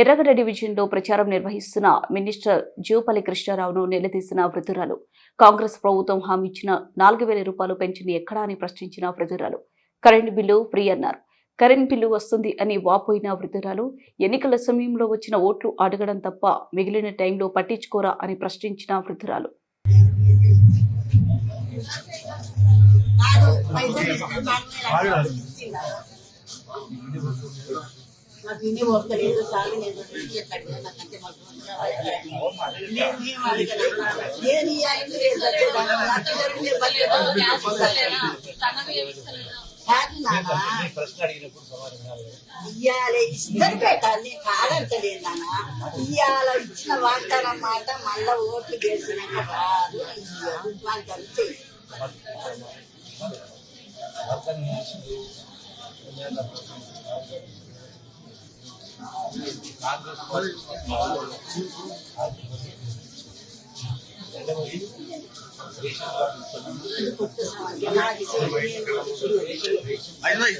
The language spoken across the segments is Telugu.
ఎర్రగడ్డ డివిజన్లో ప్రచారం నిర్వహిస్తున్న మినిస్టర్ జీవపల్లి కృష్ణారావును నిలదీసిన వృద్ధురాలు. కాంగ్రెస్ ప్రభుత్వం హామీ ఇచ్చిన నాలుగు వేల రూపాయలు పెంచింది ఎక్కడా అని ప్రశ్నించిన వృద్ధురాలు. కరెంటు బిల్లు ఫ్రీ అన్నారు. కరెంట్ బిల్లు వస్తుంది అని వాపోయిన వృద్ధురాలు ఎన్నికల సమయంలో వచ్చిన ఓట్లు అడగడం తప్ప మిగిలిన టైంలో పట్టించుకోరా అని ప్రశ్నించిన వృద్ధురాలు. నాకంటే మాకు నేను ఈ ఇయ్యాల ఇద్దరు పెట్టాలి. కాదంటలేదు నాన్న. ఇయ్యాల ఇచ్చిన వాగ్దానం మాట మళ్ళా ఓట్లు చేసినాక కాదు. నాకు రేషన్ రేషన్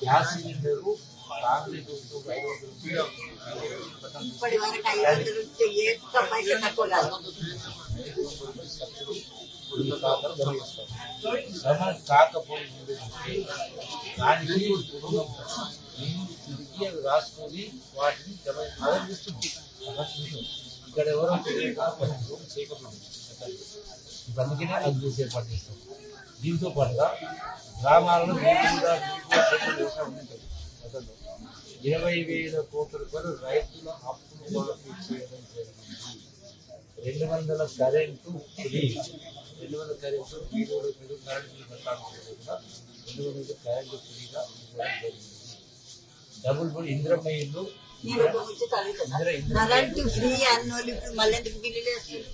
గ్యాస్ సిలిండరు ఇప్పటి వరకు ఐదు వందలు ఉంటే ఏ ఒక్క తక్కువ కాదు. శ్రమ కాకపోయింది దానికి కుటుంబం తిరిగి అవి రాసుకొని వాటిని జమ ఇక్కడ ఎవరో తెలియక చేయకపోయింది ఇప్పుడు అందుకనే అది చూసి ఏర్పాటు దీంతో పాటుగా గ్రామాలలో గతంలో ఇరవై వేల కోట్ల రూపాయలు రైతుల అప్పులు మాఫీ చేయడం జరిగింది. రెండు వందల కరెంటు ఫ్రీ రెండు వందల కరెంటు వీడియోలో మీరు కరెంట్ బిల్ కట్టాల్సింది కూడా రెండు వందల కరెంటు ఫ్రీగా ఇవ్వడం జరిగింది. డబుల్ బుల్ ఇంద్రమ్మ ఇల్లు నేను ఒక ముచ్చట అడుగుతున్నా. కరెంటు ఫ్రీ అన్నోళ్ళు ఇప్పుడు మళ్ళీ ఎందుకు బిల్లులు వేస్తారు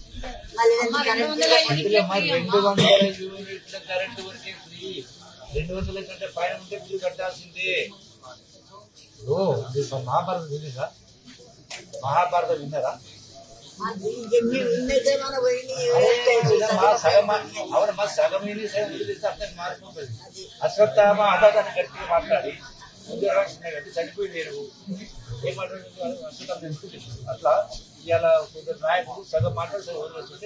మళ్ళీ ఎందుకు కరెంటు బిల్లు అందులో మరి రెండు వందల యూనిట్ల కరెంటు వరకే ఫ్రీ. రెండు వందల కంటే పైన ఉంటే బిల్లు కట్టాల్సిందే. ఓ ఇది మహాభారతం మహాభారతం విన్నారా? అది సగం అవును అశ్వత్థామ ఆదాదాన్ని గట్టిగా మాట్లాడి ముందు రాస్తున్నాయి అంటే చనిపోయి లేరు అట్లా ఇవాళ కొందరు నాయకుడు సగం మాట్లాడి సగం వదిలేస్తుంటే